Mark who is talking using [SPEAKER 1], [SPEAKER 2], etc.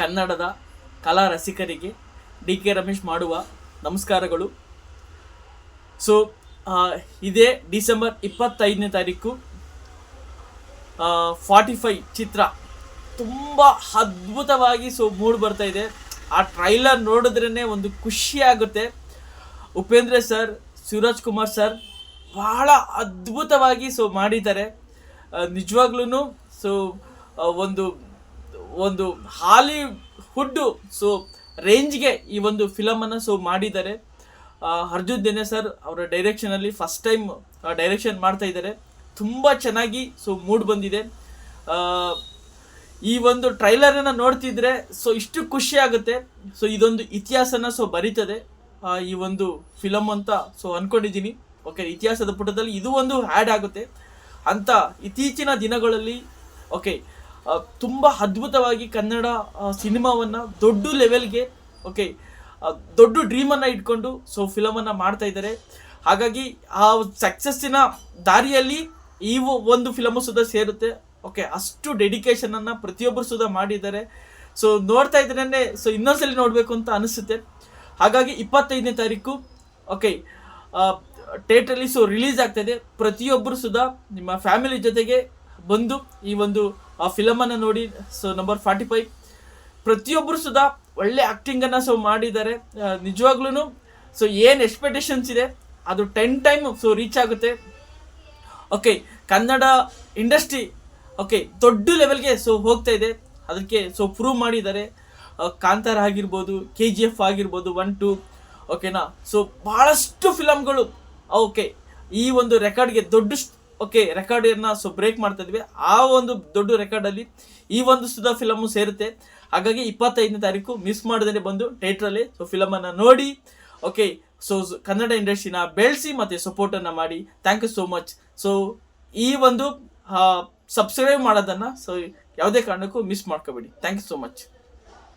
[SPEAKER 1] ಕನ್ನಡದ ಕಲಾ ರಸಿಕರಿಗೆ D K Ramesh ಮಾಡುವ ನಮಸ್ಕಾರಗಳು. ಸೊ ಇದೇ ಡಿಸೆಂಬರ್ ಇಪ್ಪತ್ತೈದನೇ ತಾರೀಕು ಫಾರ್ಟಿ ಫೈ ಚಿತ್ರ ತುಂಬ ಅದ್ಭುತವಾಗಿ ಸೊ ಮೂಡ್ ಬರ್ತಾ ಇದೆ. ಆ ಟ್ರೈಲರ್ ನೋಡಿದ್ರೇ ಒಂದು ಖುಷಿ ಆಗುತ್ತೆ. ಉಪೇಂದ್ರ ಸರ್ ಶಿವರಾಜ್ ಕುಮಾರ್ ಸರ್ ಬಹಳ ಅದ್ಭುತವಾಗಿ ಸೊ ಮಾಡಿದ್ದಾರೆ. ನಿಜವಾಗ್ಲೂ ಸೊ ಒಂದು ಒಂದು ಹಾಲಿವುಡ್ಡು ಸೊ ರೇಂಜ್ಗೆ ಈ ಒಂದು ಫಿಲಮನ್ನು ಸೊ ಮಾಡಿದ್ದಾರೆ. ಅರ್ಜುನ್ ದೇನೆ ಸರ್ ಅವರ ಡೈರೆಕ್ಷನಲ್ಲಿ ಫಸ್ಟ್ ಟೈಮ್ ಡೈರೆಕ್ಷನ್ ಮಾಡ್ತಾ ಇದ್ದಾರೆ. ತುಂಬ ಚೆನ್ನಾಗಿ ಸೊ ಮೂಡ್ ಬಂದಿದೆ. ಈ ಒಂದು ಟ್ರೈಲರನ್ನು ನೋಡ್ತಿದ್ರೆ ಸೊ ಇಷ್ಟು ಖುಷಿ ಆಗುತ್ತೆ. ಸೊ ಇದೊಂದು ಇತಿಹಾಸನ ಸೊ ಬರೀತದೆ. ಈ ಒಂದು ಫಿಲಮ್ ಅಂತ ಸೊ ಅನ್ಕೊಂಡಿದ್ದೀನಿ. ಓಕೆ ಇತಿಹಾಸದ ಪುಟದಲ್ಲಿ ಇದು ಒಂದು ಆ್ಯಡ್ ಆಗುತ್ತೆ. ಅಂತ ಇತ್ತೀಚಿನ ದಿನಗಳಲ್ಲಿ ಓಕೆ ತುಂಬ ಅದ್ಭುತವಾಗಿ ಕನ್ನಡ ಸಿನಿಮಾವನ್ನು ದೊಡ್ಡ ಲೆವೆಲ್ಗೆ ಓಕೆ ದೊಡ್ಡ ಡ್ರೀಮನ್ನು ಇಟ್ಕೊಂಡು ಸೊ ಫಿಲಮನ್ನು ಮಾಡ್ತಾ ಇದ್ದಾರೆ. ಹಾಗಾಗಿ, ಆ ಸಕ್ಸಸ್ಸಿನ ದಾರಿಯಲ್ಲಿ ಈ ಒಂದು ಫಿಲಮು ಸುಧಾ ಸೇರುತ್ತೆ. ಓಕೆ ಅಷ್ಟು ಡೆಡಿಕೇಶನನ್ನು ಪ್ರತಿಯೊಬ್ಬರು ಸುಧಾ ಮಾಡಿದ್ದಾರೆ. ಸೊ ನೋಡ್ತಾ ಇದ್ರೇ ಸೊ ಇನ್ನೊಂದ್ಸಲಿ ನೋಡಬೇಕು ಅಂತ ಅನಿಸುತ್ತೆ. ಹಾಗಾಗಿ, ಇಪ್ಪತ್ತೈದನೇ ತಾರೀಕು ಓಕೆ ಥಿಯೇಟ್ರಲ್ಲಿ ಸೊ ರಿಲೀಸ್ ಆಗ್ತಾಯಿದೆ ಪ್ರತಿಯೊಬ್ಬರು ಸುಧಾ ನಿಮ್ಮ ಫ್ಯಾಮಿಲಿ ಜೊತೆಗೆ ಬಂದು ಈ ಒಂದು ಆ ಫಿಲಮನ್ನು ನೋಡಿ ಸೊ ನಂಬರ್ ಫಾರ್ಟಿ ಫೈವ್ ಪ್ರತಿಯೊಬ್ಬರು ಸುಧಾ ಒಳ್ಳೆ ಆ್ಯಕ್ಟಿಂಗನ್ನು ಸೊ ಮಾಡಿದ್ದಾರೆ. ನಿಜವಾಗ್ಲೂ ಸೊ ಏನು ಎಕ್ಸ್ಪೆಕ್ಟೇಷನ್ಸ್ ಇದೆ, ಅದು ಟೆನ್ ಟೈಮ್ ಸೊ ರೀಚ್ ಆಗುತ್ತೆ. ಓಕೆ ಕನ್ನಡ ಇಂಡಸ್ಟ್ರಿ ಓಕೆ ದೊಡ್ಡ ಲೆವೆಲ್ಗೆ ಸೊ ಹೋಗ್ತಾ ಇದೆ. ಅದಕ್ಕೆ ಸೊ ಪ್ರೂವ್ ಮಾಡಿದ್ದಾರೆ. ಕಾಂತಾರ ಆಗಿರ್ಬೋದು ಕೆ ಜಿ ಎಫ್ ಆಗಿರ್ಬೋದು ಒನ್ ಟು ಓಕೆನಾ ಸೊ ಭಾಳಷ್ಟು ಫಿಲಮ್ಗಳು ಓಕೆ ಈ ಒಂದು ರೆಕಾರ್ಡ್ಗೆ ದೊಡ್ಡ ಓಕೆ ರೆಕಾರ್ಡನ್ನು ಸೊ ಬ್ರೇಕ್ ಮಾಡ್ತಾ ಇದ್ವಿ. ಆ ಒಂದು ದೊಡ್ಡ ರೆಕಾರ್ಡಲ್ಲಿ ಈ ಒಂದು ಸುಧಾ ಫಿಲಮು ಸೇರುತ್ತೆ. ಹಾಗಾಗಿ ಇಪ್ಪತ್ತೈದನೇ ತಾರೀಕು ಮಿಸ್ ಮಾಡದೇ ಬಂದು ಥಿಯೇಟ್ರಲ್ಲಿ ಸೊ ಫಿಲಮನ್ನು ನೋಡಿ. ಓಕೆ ಸೊ ಕನ್ನಡ ಇಂಡಸ್ಟ್ರಿನ ಬೆಳೆಸಿ ಮತ್ತು ಸಪೋರ್ಟನ್ನು ಮಾಡಿ. Thank you so much so ಈ ಒಂದು ಸಬ್ಸ್ಕ್ರೈಬ್ ಮಾಡೋದನ್ನು ಸೊ ಯಾವುದೇ ಕಾರಣಕ್ಕೂ ಮಿಸ್ ಮಾಡ್ಕೋಬೇಡಿ. Thank you so much